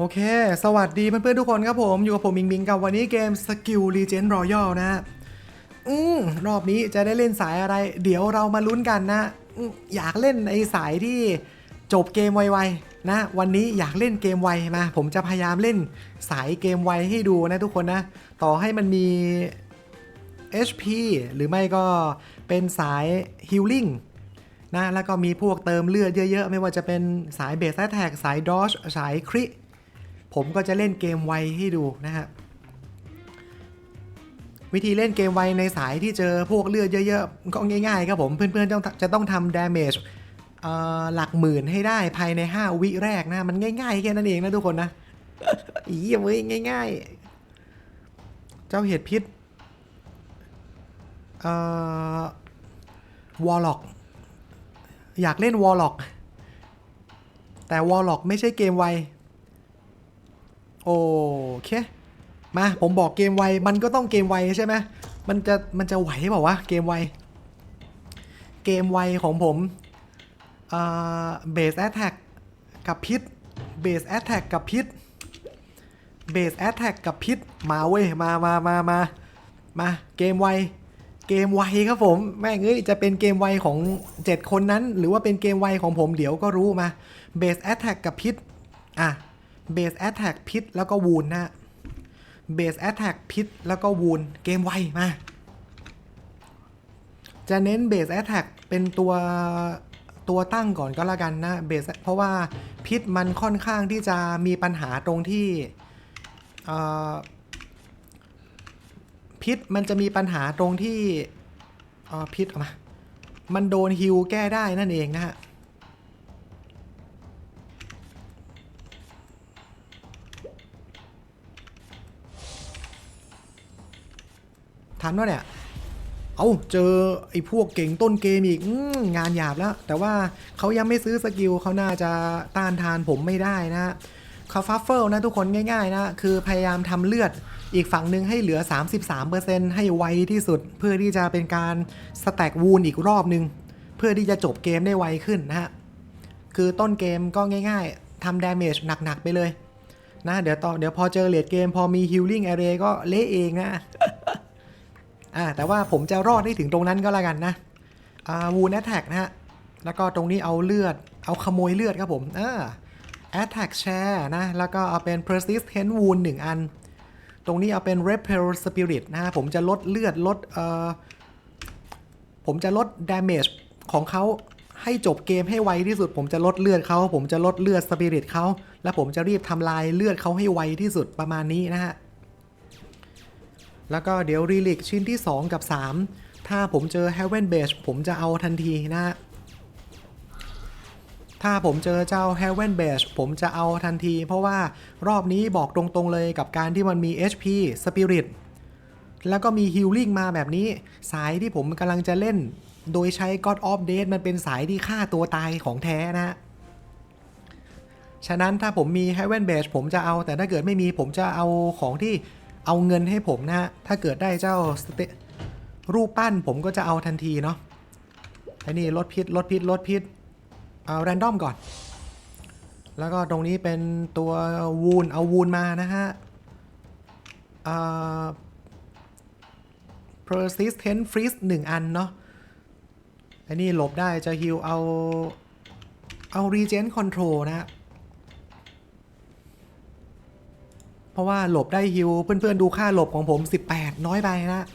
โอเค สวัสดีเพื่อนๆทุกคนครับผม อยู่กับผมมิงมิงกับวันนี้เกม Skill Legend Royal นะอืมรอบนี้จะได้เล่นสายอะไร เดี๋ยวเรามาลุ้นกันนะออยากเล่นไอ้สายที่จบเกมไวๆนะ วันนี้อยากเล่นเกมไวมา ผมจะพยายามเล่นสายเกมไวให้ดูนะทุกคนนะ ต่อให้มันมี HP หรือไม่ก็เป็นสาย Healing นะแล้วก็มีพวกเติมเลือดเยอะๆ ไม่ว่าจะเป็นสายเบสแท็กสายดอชสายคริ ผมก็จะเล่นเกมไวให้ดูนะฮะวิธีเล่นเกมไวในสายที่เจอพวกเลือดเยอะๆ ก็ง่ายๆครับผม เพื่อนๆต้องจะต้องทำดาเมจหลักหมื่นให้ได้ภายใน 5 วิแรกนะ มันง่ายๆ แค่นั้นเองนะทุกคนนะ อีเว้ยง่ายๆ เจ้าเห็ดพิษเอ่อวอลล็อกอยากเล่นวอลล็อกแต่วอลล็อกไม่ใช่เกมไว โอเค มาผมบอกเกมไวมันก็ต้องเกมไวใช่ไหมมันจะมันจะไหวเปล่าวะเกมไวเกมไวของผมเบสแอตแทกกับพิษเบสแอตแทกกับพิษเบสแอตแทกกับพิษมาเว้ยมามามามามาเกมไวเกมไวครับผมแม่งเอ้ยจะเป็นเกมไวของ 7 คนนั้น หรือว่าเป็นเกมไวของผมเดี๋ยวก็รู้มาเบสแอตแทกกับพิษอะ เบสแอ t แทกพิษแล้วก็วูนนะเบสแอ t แทกพิษแล้วก็วูนเกมไวมา จะเน้นเบสแอ t แทกเป็นตัวตัวตั้งก่อนก็แล้วกันนะเบสเพราะว่าพิษมันค่อนข้างที่จะมีปัญหาตรงที่พิษมันจะมีปัญหาตรงที่พิษเอามา มันโดนฮิวแก้ได้นั่นเองนะฮะ ทันวะเนี่ย เอาเจอไอ้พวกเก่งต้นเกมอีกงานหยาบแล้ว แต่ว่าเขายังไม่ซื้อสกิลเขาน่าจะต้านทานผมไม่ได้นะเขาฟัฟเฟิลนะทุกคนง่ายๆนะ คือพยายามทำเลือดอีกฝั่งหนึ่งให้เหลือ 33%ให้ไวที่สุด เพื่อที่จะเป็นการสแต็กวูนอีกรอบหนึ่งเพื่อที่จะจบเกมได้ไวขึ้นนะฮะ คือต้นเกมก็ง่ายๆทำดาเมจหนักๆไปเลยนะเดี๋ยวต่อเดี๋ยวพอเจอเลดเกมพอมีฮิลลิ่งแอเรก็เละเองนะ อ่าแต่ว่าผมจะรอดได้ถึงตรงนั้นก็แล้วกันนะอ่าวูนแอตแทกนะฮะ แล้วก็ตรงนี้เอาเลือด เอาขโมยเลือดครับผมอ่าแอตแทกแชร์นะ แล้วก็เอาเป็น persistent wound 1 อัน ตรงนี้เอาเป็น repel spirit นะฮะ ผมจะลดเลือดลดเอ่อผมจะลด damage ของเขาให้จบเกมให้ไวที่สุด ผมจะลดเลือดเขาผมจะลดเลือดสปิริตเขาแล้วผมจะรีบทำลายเลือดเขาให้ไวที่สุดประมาณนี้นะฮะ แล้วก็เดี๋ยวรีลิกชิ้นที่ 2 กับ 3 ถ้าผมเจอ Heaven Base ผมจะเอาทันทีนะถ้าผมเจอเจ้า Heaven Base ผมจะเอาทันที เพราะว่ารอบนี้บอกตรงๆเลยกับการที่มันมี HP Spirit แล้วก็มี Healing มาแบบนี้ สายที่ผมกำลังจะเล่น โดยใช้ God of Death มันเป็นสายที่ฆ่าตัวตายของแท้นะฮะฉะนั้นถ้าผมมี Heaven Base ผมจะเอา แต่ถ้าเกิดไม่มีผมจะเอาของที่ เอาเงินให้ผมนะฮะ ถ้าเกิดได้เจ้าสเตรูปปั้นผมก็จะเอาทันทีเนาะไอ้นี่ลดพิษลดพิษลดพิษ เอาแรนดอมก่อน แล้วก็ตรงนี้เป็นตัววูนเอาวูนมานะฮะอ่า persistent freeze 1อันเนาะไอ้นี่หลบได้จะฮิลเอาเอา regen control นะฮะ เพ ราะว่าหลบได้ฮิว เพื่อนๆดูค่าหลบของผม 18 น้อยไปนะ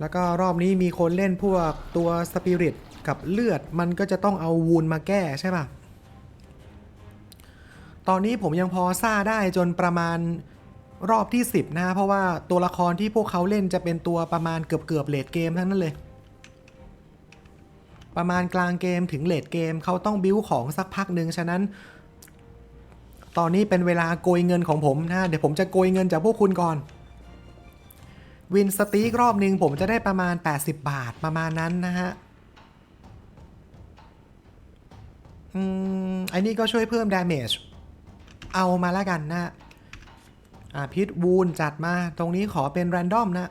แล้วก็รอบนี้มีคนเล่นพวกตัวสปิริตกับเลือดมันก็จะต้องเอาวูนมาแก้ใช่ป่ะตอนนี้ผมยังพอซ่าได้จนประมาณรอบที่ 10 นะ เพราะว่าตัวละครที่พวกเขาเล่นจะเป็นตัวประมาณเกือบเกือบเลดเกมทั้งนั้นเลย ประมาณกลางเกมถึงเลดเกมเขาต้องบิ้วของสักพักหนึ่งฉะนั้น ตอนนี้เป็นเวลาโกยเงินของผมนะ เดี๋ยวผมจะโกยเงินจากพวกคุณก่อน วินสตีกรอบหนึ่งผมจะได้ประมาณ 80 บาทประมาณนั้นนะฮะ อืมไอ้นี่ก็ช่วยเพิ่ม damage เอามาแล้วกันนะอ่าพิษวูนจัดมา ตรงนี้ขอเป็น random นะ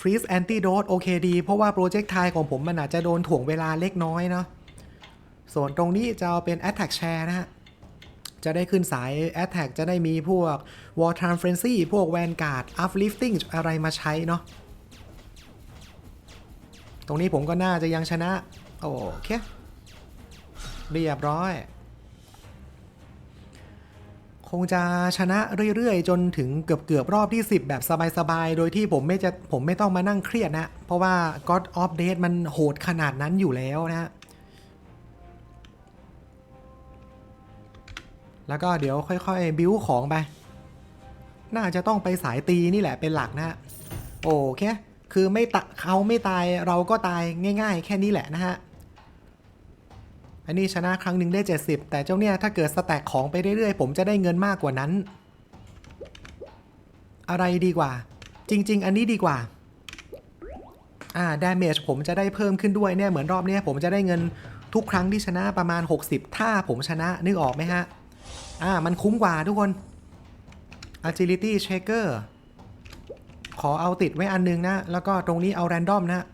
freeze antidote โอเคดี เพราะว่าโปรเจกต์ไทยของผมมันอาจจะโดนถ่วงเวลาเล็กน้อยเนาะ ส่วนตรงนี้จะเอาเป็น Attack Share นะฮะ จะได้ขึ้นสาย Attack จะได้มีพวก War Time Frenzy พวก Vanguard Uplifting อะไรมาใช้เนาะ ตรงนี้ผมก็น่าจะยังชนะ โอเค เรียบร้อย คงจะชนะเรื่อยๆ จนถึงเกือบเกือบๆรอบที่ 10 แบบสบายๆ โดยที่ผมไม่จะผมไม่ต้องมานั่งเครียดนะ เพราะว่า God of Death มันโหดขนาดนั้นอยู่แล้วนะ แล้วก็เดี๋ยวค่อยๆ บิ้วของไป น่าจะต้องไปสายตีนี่แหละเป็นหลักนะฮะ โอเค คือไม่ตะเขาไม่ตายเราก็ตายง่าย ๆ แค่นี้แหละนะฮะ อันนี้ชนะครั้งหนึ่งได้ 70 แต่เจ้าเนี่ยถ้าเกิดสแต็กของไปเรื่อยๆ ผมจะได้เงินมากกว่านั้น อะไรดีกว่า จริง ๆ อันนี้ดีกว่า อ่า damage ผมจะได้เพิ่มขึ้นด้วยเนี่ยเหมือนรอบเนี้ยผมจะได้เงินทุกครั้งที่ชนะประมาณ 60 ถ้าผมชนะนึกออกไหมฮะ อ่า มันคุ้มกว่าทุกคน agility checker ขอเอาติดไว้อันนึงนะ แล้วก็ตรงนี้เอา random นะ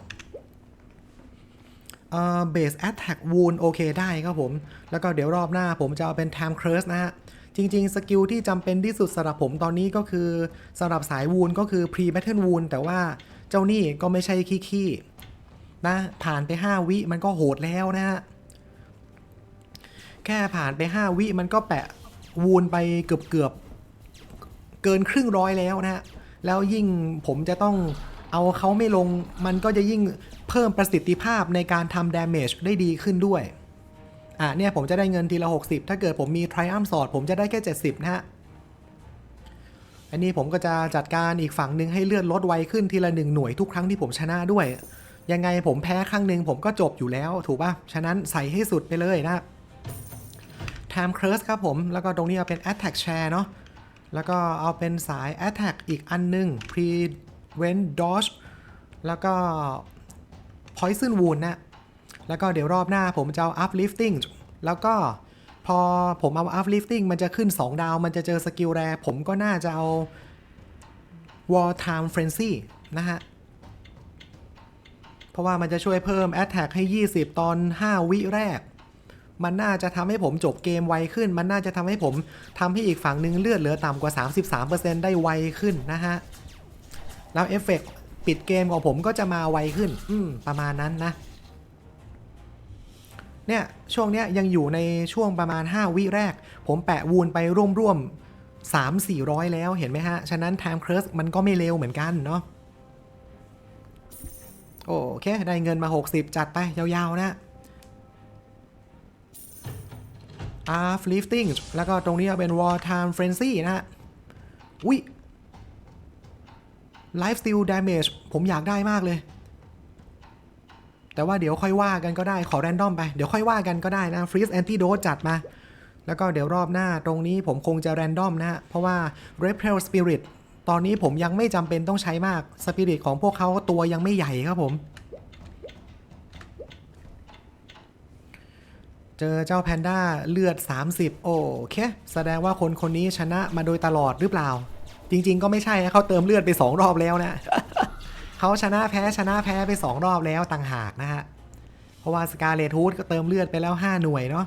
เอ่อ base attack wound โอเคได้ครับผม แล้วก็เดี๋ยวรอบหน้าผมจะเอาเป็น time curse นะฮะ จริง ๆ สกิลที่จำเป็นที่สุดสำหรับผมตอนนี้ก็คือสำหรับสาย wound ก็คือ pre battle wound แต่ว่าเจ้านี่ก็ไม่ใช่ขี้ๆนะ ผ่านไป 5 วิมันก็โหดแล้วนะฮะ ค่ผ่านไป 5 วิมันก็แปะวูนไปเกือบเกือบเกินครึ่งร้อยแล้วนะฮะ แล้วยิ่งผมจะต้องเอาเขาไม่ลง มันก็จะยิ่งเพิ่มประสิทธิภาพในการทำ damage ได้ดีขึ้นด้วย อะเนี่ยผมจะได้เงินทีละ 60 ถ้าเกิดผมมี Triumph Sword ผมจะได้แค่ 70 นะฮะ อันนี้ผมก็จะจัดการอีกฝั่งหนึ่งให้เลือดลดไวขึ้นทีละหนึ่งหน่วยทุกครั้งที่ผมชนะด้วย ยังไงผมแพ้ครั้งหนึ่งผมก็จบอยู่แล้ว ถูกป่ะ ฉะนั้นใส่ให้สุดไปเลยนะครับ Time Curse ครับผม แล้วก็ตรงนี้เอาเป็น Attack Share เนาะแล้วก็เอาเป็นสาย Attack อีกอันหนึง Prevent Dodge แล้วก็ Poison Wound นะแล้วก็เดี๋ยวรอบหน้าผมจะเอา Uplifting แล้วก็พอผมเอา Uplifting มันจะขึ้น 2 ดาว มันจะเจอสกิลแรผมก็น่าจะเอา War Time Frenzy นะฮะ เพราะว่ามันจะช่วยเพิ่ม Attack ให้ 20 ตอน 5 วิแรก มันน่าจะทำให้ผมจบเกมไวขึ้น มันน่าจะทำให้ผมทำให้อีกฝั่งหนึ่งเลือดเหลือต่ำกว่า 33%ได้ไวขึ้นนะฮะ แล้วเอฟเฟกต์ปิดเกมของผมก็จะมาไวขึ้น อืม ประมาณนั้นนะ เนี่ย ช่วงเนี้ยยังอยู่ในช่วงประมาณ 5 วิแรก ผมแปะวูนไปร่วมๆ3-400 แล้วเห็นไหมฮะ ฉะนั้น Time Curse มันก็ไม่เร็วเหมือนกันเนาะโอเค ได้เงินมา 60 จัดไป ยาว ๆ นะ Arf Lifting แล้วก็ตรงนี้เอาเป็น War Time Frenzy นะฮะอุ้ย Life Steal Damage ผมอยากได้มากเลย แต่ว่าเดี๋ยวค่อยว่ากันก็ได้ขอแรนดอมไป เดี๋ยวค่อยว่ากันก็ได้นะ Freeze Antidote จัดมา แล้วก็เดี๋ยวรอบหน้าตรงนี้ผมคงจะแรนดอมนะฮะ เพราะว่า Repel Spirit ตอนนี้ผมยังไม่จำเป็นต้องใช้มาก Spirit ของพวกเขาตัวยังไม่ใหญ่ครับผม เจอเจ้าแพนด้าเลือด 30 โอเค แสดงว่าคนคนนี้ชนะมาโดยตลอดหรือเปล่า จริง ๆ ก็ไม่ใช่นะเขาเติมเลือดไป 2 รอบแล้วนะเขาชนะแพ้ชนะแพ้ไป 2 รอบแล้วต่างหากนะฮะ เพราะว่าสกาเลทูดก็เติมเลือดไปแล้ว 5 หน่วยเนาะ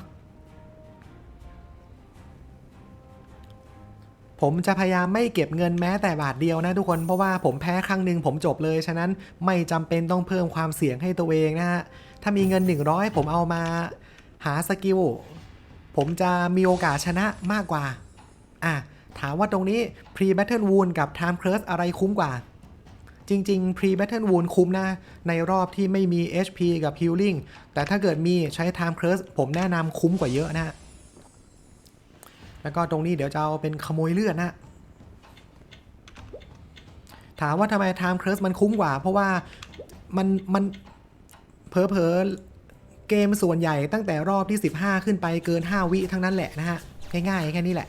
ผมจะพยายามไม่เก็บเงินแม้แต่บาทเดียวนะทุกคนเพราะว่าผมแพ้ครั้งหนึ่งผมจบเลย ฉะนั้นไม่จำเป็นต้องเพิ่มความเสี่ยงให้ตัวเองนะฮะ ถ้ามีเงิน 100 ผมเอามา หาสกิลผมจะมีโอกาสชนะมากกว่า อะ ถามว่าตรงนี้ pre battle wound กับ time curse อะไรคุ้มกว่า จริง ๆ pre battle wound คุ้มนะ ในรอบที่ไม่มี HP กับ healing แต่ถ้าเกิดมีใช้ time curse ผมแนะนำคุ้มกว่าเยอะนะ แล้วก็ตรงนี้เดี๋ยวจะเอาเป็นขโมยเลือดนะ ถามว่าทำไม time curse มันคุ้มกว่า เพราะว่ามันมันเผลอๆ เกมส่วนใหญ่ตั้งแต่รอบที่ 15 ขึ้นไปเกิน 5 วิทั้งนั้นแหละนะฮะ ง่ายๆ แค่นี้แหละ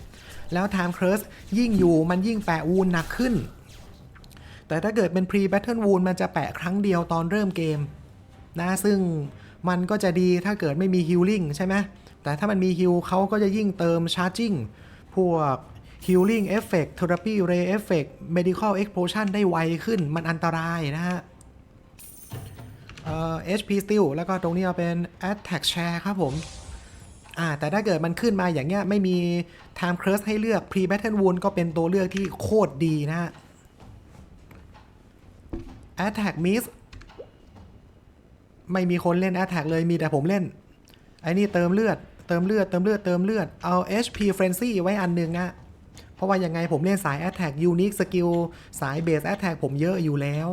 แล้ว Time Curse ยิ่งอยู่มันยิ่งแปะวูนหนักขึ้น แต่ถ้าเกิดเป็น Pre Battle Wound มันจะแปะครั้งเดียวตอนเริ่มเกมนะซึ่งมันก็จะดีถ้าเกิดไม่มี Healing ใช่ไหมแต่ถ้ามันมี Heal เขาก็จะยิ่งเติม Charging พวก Healing Effect Therapy Ray Effect Medical Explosion ได้ไวขึ้นมันอันตรายนะฮะ เอ่อ HP Steel แล้วก็ตรงนี้เอาเป็น Attack Share ครับผมอ่าแต่ถ้าเกิดมันขึ้นมาอย่างเงี้ยไม่มี time curse ให้เลือก pre battle wound ก็เป็นตัวเลือกที่โคตรดีนะฮะ attack miss ไม่มีคนเล่น attack เลยมีแต่ผมเล่น ไอ้นี่เติมเลือด เติมเลือด เติมเลือด เติมเลือด เอา HP frenzy ไว้อันหนึ่งนะ เพราะว่ายังไงผมเล่นสาย attack unique skill สาย base attack ผมเยอะอยู่แล้ว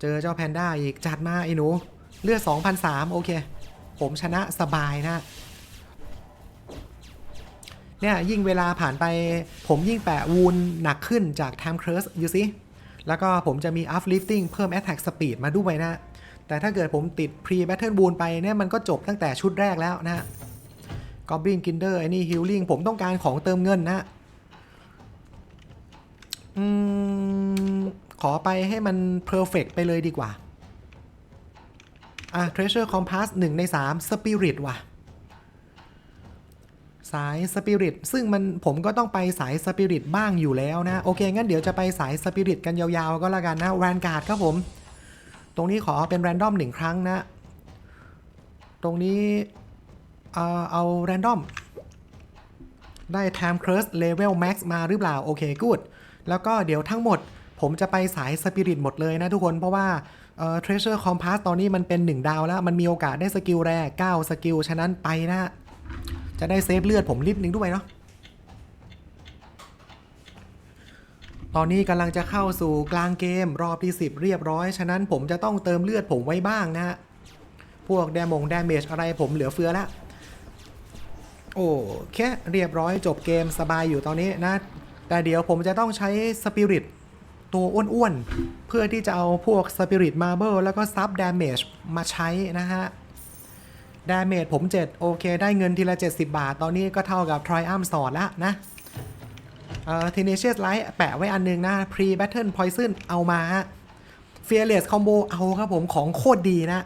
เจอเจ้าแพนด้าอีก จัดมาไอ้หนู เลือด2,003โอเค ผมชนะสบายนะเนี่ยยิ่งเวลาผ่านไปผมยิ่งแปะวูนหนักขึ้นจาก time curse อยู่สิ แล้วก็ผมจะมี uplifting เพิ่ม attack speed มาด้วยนะ แต่ถ้าเกิดผมติด pre battle wound ไปเนี่ยมันก็จบตั้งแต่ชุดแรกแล้วนะ goblin kinder ไอ้นี่ healing ผมต้องการของเติมเงินนะ อืม ขอไปให้มัน perfect ไปเลยดีกว่า อะ treasure compass 1 ใน 3 spirit ว่ะ สาย spirit ซึ่งมันผมก็ต้องไปสาย spirit บ้างอยู่แล้วนะ โอเค งั้นเดี๋ยวจะไปสาย spirit กันยาวๆ ก็แล้วกันนะ vanguard ครับผม ตรงนี้ขอเป็น random หนึ่งครั้งนะ ตรงนี้ เอ่อเอา random ได้ time curse level max มาหรือเปล่า โอเค good แล้วก็เดี๋ยวทั้งหมด ผมจะไปสาย spirit หมดเลยนะทุกคนเพราะว่าเอ่อ treasure compass ตอนนี้มันเป็น 1 ดาวแล้ว มันมีโอกาสได้สกิลแรก 9 สกิล ฉะนั้นไปนะ จะได้เซฟเลือดผมนิดนึงด้วยเนาะตอนนี้กำลังจะเข้าสู่กลางเกมรอบที่ 10 เรียบร้อย ฉะนั้นผมจะต้องเติมเลือดผมไว้บ้างนะฮะ พวกแดมงแดเมจอะไรผมเหลือเฟือแล้วโอ้แค่เรียบร้อยจบเกมสบายอยู่ตอนนี้นะ แต่เดี๋ยวผมจะต้องใช้สปิริต ตัวอ้วนๆ เพื่อที่จะเอาพวกสปิริตมาเบิลแล้วก็ซับดาเมจมาใช้นะฮะดาเมจผม 7 โอเค ได้เงินทีละ 70 บาท ตอนนี้ก็เท่ากับทริอัมสอดแล้วนะเอ่อเทเนเชียสไลท์แปะไว้อันหนึงนะพรีแบทเทิลพอยซึนเอามาฮะ Fearless Combo เอาครับผมของโคตรดีนะ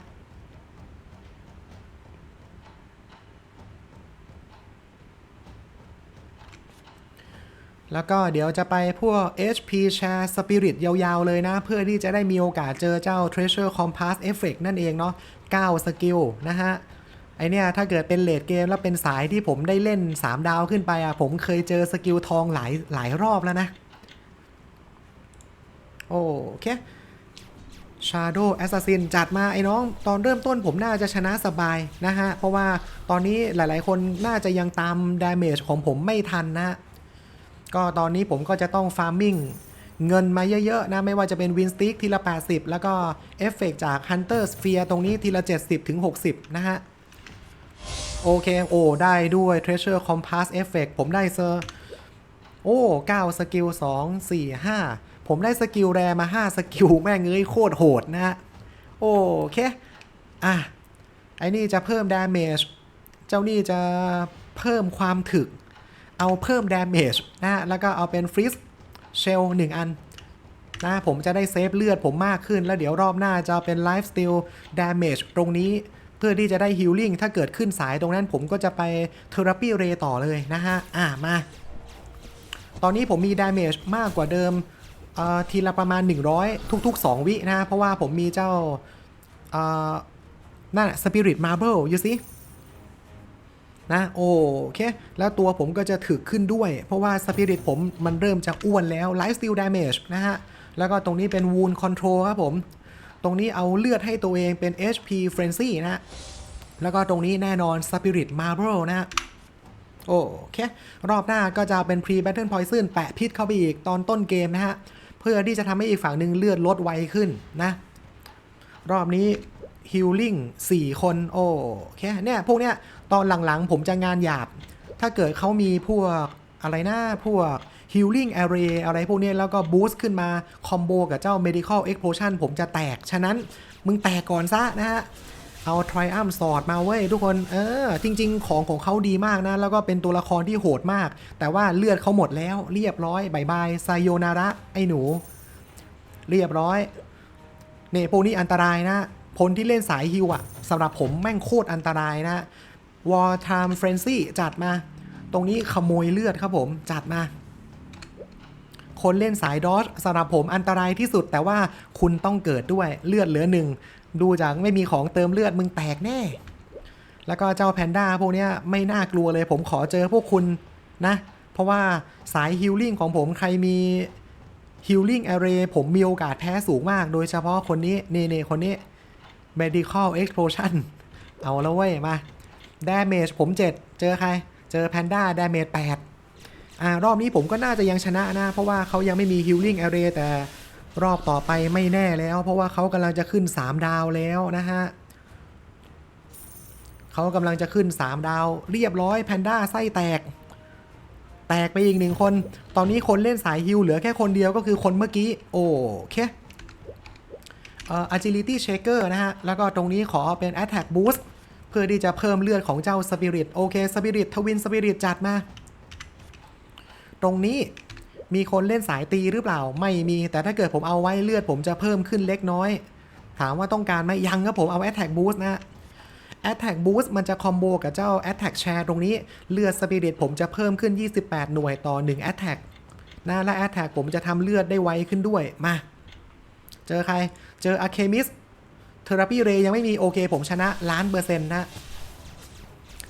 แล้วก็เดี๋ยวจะไปพวก HP Share Spirit ยาวๆ เลยนะ เพื่อที่จะได้มีโอกาสเจอเจ้า Treasure Compass Effect นั่นเองเนาะ9สกิลนะฮะ ไอเนี่ย ถ้าเกิดเป็นเลดเกมแล้วเป็นสายที่ผมได้เล่น 3 ดาวขึ้นไปอะ ผมเคยเจอสกิลทองหลายหลายรอบแล้วนะ โอเค Shadow Assassin จัดมาไอ้น้อง ตอนเริ่มต้นผมน่าจะชนะสบายนะฮะ เพราะว่าตอนนี้หลายๆคนน่าจะยังตาม damage ของผมไม่ทันนะ ก็ตอนนี้ผมก็จะต้องฟาร์มมิ่งเงินมาเยอะๆนะไม่ว่าจะเป็นวินสติ๊กทีละ 80 แล้วก็เอฟเฟกจาก Hunter Sphere ตรงนี้ทีละ 70 ถึง 60 นะฮะ โอเค โอ้ ได้ด้วย Treasure Compass Effect ผมได้เซอร์โอ้ 9 สกิล 2 4 5 ผมได้สกิลแรมา 5 สกิล แม่งเอ้ยโคตรโหดนะฮะ โอเค อะ ไอ้นี่จะเพิ่ม damage เจ้านี่จะเพิ่มความถึก เอาเพิ่ม damage นะฮะแล้วก็เอาเป็น freeze shell 1อันนะผมจะได้เซฟเลือดผมมากขึ้น แล้วเดี๋ยวรอบหน้าจะเป็น life steal damage ตรงนี้เพื่อที่จะได้ healing ถ้าเกิดขึ้นสายตรงนั้นผมก็จะไป therapy ray ต่อเลยนะฮะ อะมา ตอนนี้ผมมี damage มากกว่าเดิมทีละประมาณ 100 ทุก ๆ 2 วินะ เพราะว่าผมมีเจ้านั่น spirit marble อยู่สิ นะโอเค แล้วตัวผมก็จะถึกขึ้นด้วย เพราะว่าสปิริตผมมันเริ่มจะอ้วนแล้ว Life Steal Damage นะฮะ แล้วก็ตรงนี้เป็น Wound Control ครับผม ตรงนี้เอาเลือดให้ตัวเองเป็น HP Frenzy นะฮะแล้วก็ตรงนี้แน่นอน Spirit Marble นะฮะโอเค รอบหน้าก็จะเป็น Pre Battle Poison แปะพิษเข้าไปอีกตอนต้นเกมนะฮะ เพื่อที่จะทำให้อีกฝั่งหนึ่งเลือดลดไวขึ้นนะ รอบนี้ Healing 4คนโอเคเนี่ยพวกเนี้ยตอนหลังๆ ผมจะงานหยาบ ถ้าเกิดเขามีพวกอะไรนะพวก Healing Array อะไรพวกเนี้ยแล้วก็ Boost ขึ้นมาคอมโบกับเจ้า Medical Explosion ผมจะแตก ฉะนั้นมึงแตกก่อนซะนะฮะ เอา Triumph Sword มาเว้ยทุกคน เออ จริง ๆ ของของเขาดีมากนะ แล้วก็เป็นตัวละครที่โหดมาก แต่ว่าเลือดเขาหมดแล้ว เรียบร้อยบายบายไซโยนาระ ไอ้หนู เรียบร้อย เนี่ยพวกนี้อันตรายนะ คนที่เล่นสายฮิวอะสำหรับผมแม่งโคตรอันตรายนะ War Time Frenzy จัดมา ตรงนี้ขโมยเลือดครับผมจัดมา คนเล่นสายดอชสำหรับผมอันตรายที่สุด แต่ว่าคุณต้องเกิดด้วยเลือดเหลือหนึ่งดูจากไม่มีของเติมเลือดมึงแตกแน่ แล้วก็เจ้าแพนด้าพวกนี้ไม่น่ากลัวเลย ผมขอเจอพวกคุณนะ เพราะว่าสายฮิลลิ่งของผมใครมีฮิลลิ่ง array ผมมีโอกาสแพ้สูงมาก โดยเฉพาะคนนี้เนเนคนนี้ medical explosion เอาแล้วเว้ย มา damage ผม 7 เจอใคร เจอแพนด้า damage 8อ่ารอบนี้ผมก็น่าจะยังชนะนะ เพราะว่าเขายังไม่มี healing array แต่รอบต่อไปไม่แน่แล้ว เพราะว่าเขากำลังจะขึ้น 3 ดาวแล้วนะฮะเขากำลังจะขึ้น 3 ดาว เรียบร้อยแพนด้าไส้แตก แตกไปอีกหนึ่งคน ตอนนี้คนเล่นสายฮิลเหลือแค่คนเดียวก็คือคนเมื่อกี้ โอเค agility shaker นะฮะ แล้วก็ตรงนี้ขอเป็น attack boost เพื่อที่จะเพิ่มเลือดของเจ้า spirit โอเค spirit ทวิน spirit จัดมา ตรงนี้มีคนเล่นสายตีหรือเปล่า ไม่มี แต่ถ้าเกิดผมเอาไว้เลือดผมจะเพิ่มขึ้นเล็กน้อย ถามว่าต้องการไหมยังครับผมเอา attack boost นะฮะ Attack Boost มันจะคอมโบกับเจ้า Attack Share ตรงนี้เลือด Spirit ผมจะเพิ่มขึ้น 28 หน่วยต่อ 1 Attack นะและ Attack ผมจะทำเลือดได้ไวขึ้นด้วย มา เจอใคร เจอ Alchemist Therapy Ray ยังไม่มีโอเคผมชนะล้านเปอร์เซ็นต์นะ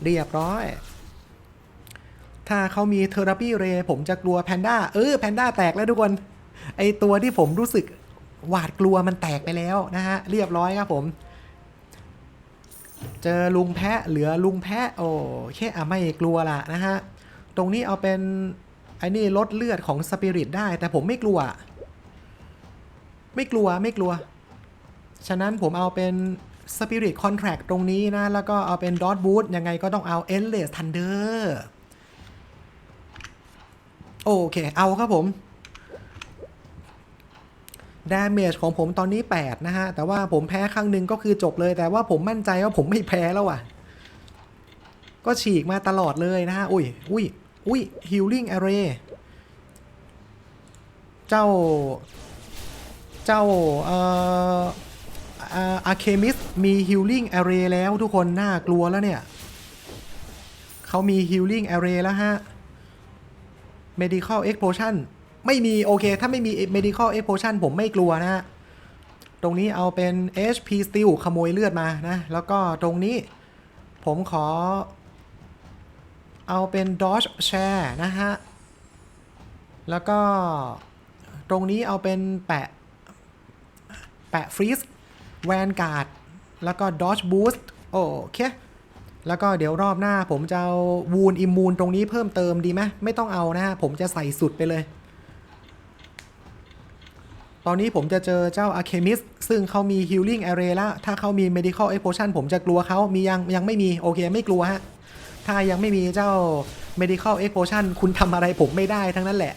เรียบร้อย ถ้าเขามี Therapy Ray ผมจะกลัวแพนด้าเออแพนด้าแตกแล้วทุกคน ไอตัวที่ผมรู้สึกหวาดกลัวมันแตกไปแล้วนะฮะ เรียบร้อยครับผม เจอลุงแพะเหลือลุงแพะ โอ้แค่อะไม่กลัวละนะฮะ ตรงนี้เอาเป็นไอ้นี่ลดเลือดของสปิริตได้ แต่ผมไม่กลัว ไม่กลัวไม่กลัว ฉะนั้นผมเอาเป็น Spirit Contract ตรงนี้นะ แล้วก็เอาเป็น Dot Boot ยังไงก็ต้องเอา Endless Thunder โอเค เอาครับผม Damage ของผมตอนนี้ 8 นะฮะ แต่ว่าผมแพ้ครั้งหนึ่งก็คือจบเลย แต่ว่าผมมั่นใจว่าผมไม่แพ้แล้วอะ ก็ฉีกมาตลอดเลยนะฮะ อุ้ย อุ้ย อุ้ย Healing Array เจ้า เจ้า เอ่อ อาร์เคมิสมี Healing Array แล้วทุกคนน่ากลัวแล้วเนี่ยเขามี Healing Array แล้วฮะ Medical Explosion ไม่มี โอเค ถ้าไม่มี medical explosion ผมไม่กลัวนะฮะ ตรงนี้เอาเป็น HP steel ขโมยเลือดมานะ แล้วก็ตรงนี้ผมขอ เอาเป็น dodge share นะฮะ แล้วก็ตรงนี้เอาเป็นแปะ แปะ freeze vanguard แล้วก็ dodge boost โอเค แล้วก็เดี๋ยวรอบหน้าผมจะเอา wound immune ตรงนี้เพิ่มเติมดีไหมไม่ต้องเอานะฮะ ผมจะใส่สุดไปเลย ตอนนี้ผมจะเจอเจ้า Alchemist ซึ่งเขามี Healing Array แล้วถ้าเขามี Medical Explosion ผมจะกลัวเขามียังยังไม่มี โอเคไม่กลัวฮะ ถ้ายังไม่มีเจ้า Medical Explosion คุณทำอะไรผมไม่ได้ทั้งนั้นแหละ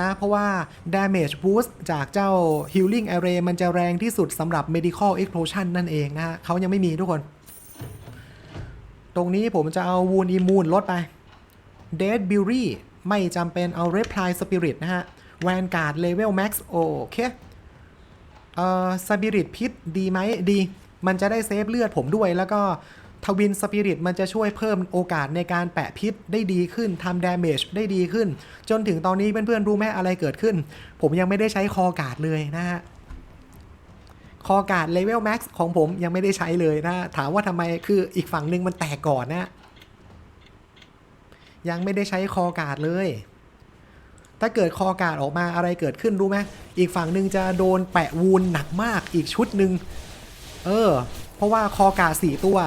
นะเพราะว่า Damage Boost จากเจ้า Healing Array มันจะแรงที่สุดสำหรับ Medical Explosion นั่นเองนะฮะเขายังไม่มีทุกคน ตรงนี้ผมจะเอา Wound Immune ลดไป Dead Beauty ไม่จำเป็นเอา Reply Spirit นะฮะ Vanguard Level Max โอเคเอ่อ Spirit พิษดีไหมดี มันจะได้เซฟเลือดผมด้วยแล้วก็ ทวินสปิริตมันจะช่วยเพิ่มโอกาสในการแปะพิษได้ดีขึ้นทำดาเมจได้ดีขึ้น จนถึงตอนนี้เพื่อนๆรู้ไหมอะไรเกิดขึ้น ผมยังไม่ได้ใช้คอการ์ดเลยนะฮะคอการ์ดเลเวลแม็กซ์ของผมยังไม่ได้ใช้เลยนะ ถามว่าทำไมคืออีกฝั่งหนึ่งมันแตกก่อนนะ ยังไม่ได้ใช้คอการ์ดเลย ถ้าเกิดคอการ์ดออกมาอะไรเกิดขึ้นรู้ไหมอีกฝั่งหนึ่งจะโดนแปะวูนหนักมากอีกชุดหนึ่งเออ เพราะว่าคอการ์ดสี่ตัว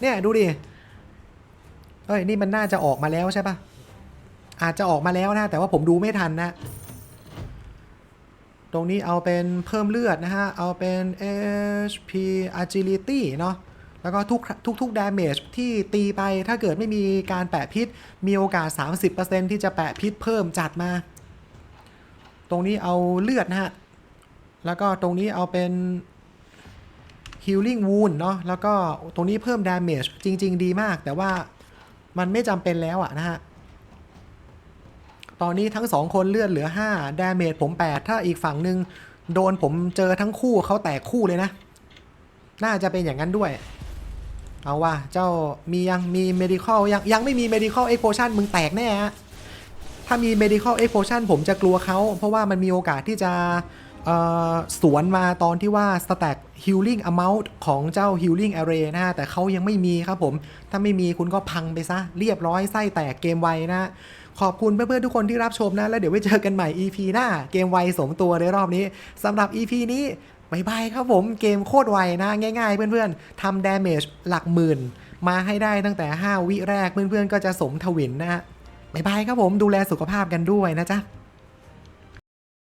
เนี่ยดูดิ เอ้ยนี่มันน่าจะออกมาแล้วใช่ปะอาจจะออกมาแล้วนะ แต่ว่าผมดูไม่ทันนะ ตรงนี้เอาเป็นเพิ่มเลือดนะฮะ เอาเป็น HP agility เนาะแล้วก็ทุกทุกทุก damage ที่ตีไปถ้าเกิดไม่มีการแปะพิษ มีโอกาส 30%ที่จะแปะพิษเพิ่มจัดมา ตรงนี้เอาเลือดนะฮะ แล้วก็ตรงนี้เอาเป็น healing wound เนาะแล้วก็ตรงนี้เพิ่ม damage จริง ๆ ดีมาก แต่ว่ามันไม่จำเป็นแล้วอะนะฮะ ตอนนี้ทั้งสองคนเลือดเหลือ 5 damage ผม 8 ถ้าอีกฝั่งหนึ่งโดนผมเจอทั้งคู่เขาแตกคู่เลยนะ น่าจะเป็นอย่างนั้นด้วย เอาว่าเจ้ามียังมี medical ยังยังไม่มี medical explosion มึงแตกแน่ฮะถ้ามี medical explosion ผมจะกลัวเขา เพราะว่ามันมีโอกาสที่จะ สวนมาตอนที่ว่า stack healing amount ของเจ้า healing array นะฮะแต่เขายังไม่มีครับผม ถ้าไม่มีคุณก็พังไปซะ เรียบร้อยไส้แตกเกมไวนะ ขอบคุณเพื่อนๆทุกคนที่รับชมนะ แล้วเดี๋ยวไว้เจอกันใหม่ EP หน้า เกมไวสมตัวในรอบนี้สำหรับ EP นี้บายบายครับผมเกมโคตรไวนะ ง่ายๆ เพื่อนๆทำ damage หลักหมื่น มาให้ได้ตั้งแต่ 5 วิแรกเพื่อนๆ ก็จะสมทวินนะฮะบายบายครับผมดูแลสุขภาพกันด้วยนะจ๊ะ